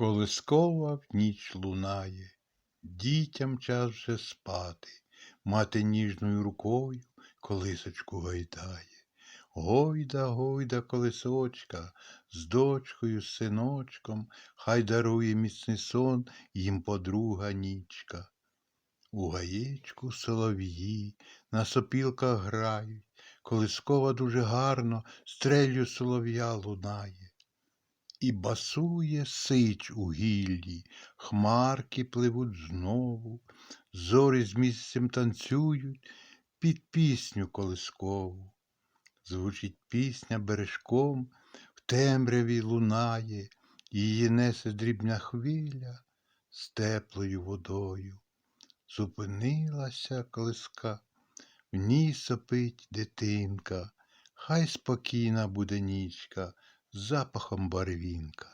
Колискова в ніч лунає, дітям час вже спати, мати ніжною рукою колисочку гойдає. Гойда, гойда, колисочка, з дочкою, з синочком, хай дарує міцний сон їм подруга нічка. У гаєчку солов'ї на сопілках грають, колискова дуже гарно стрелю солов'я лунає. І басує сич у гіллі, хмарки пливуть знову, зорі з місцем танцюють під пісню колискову. Звучить пісня бережком, в темряві лунає, її несе дрібна хвиля з теплою водою. Зупинилася колиска, в ній сопить дитинка, хай спокійна буде нічка запахом барвінка.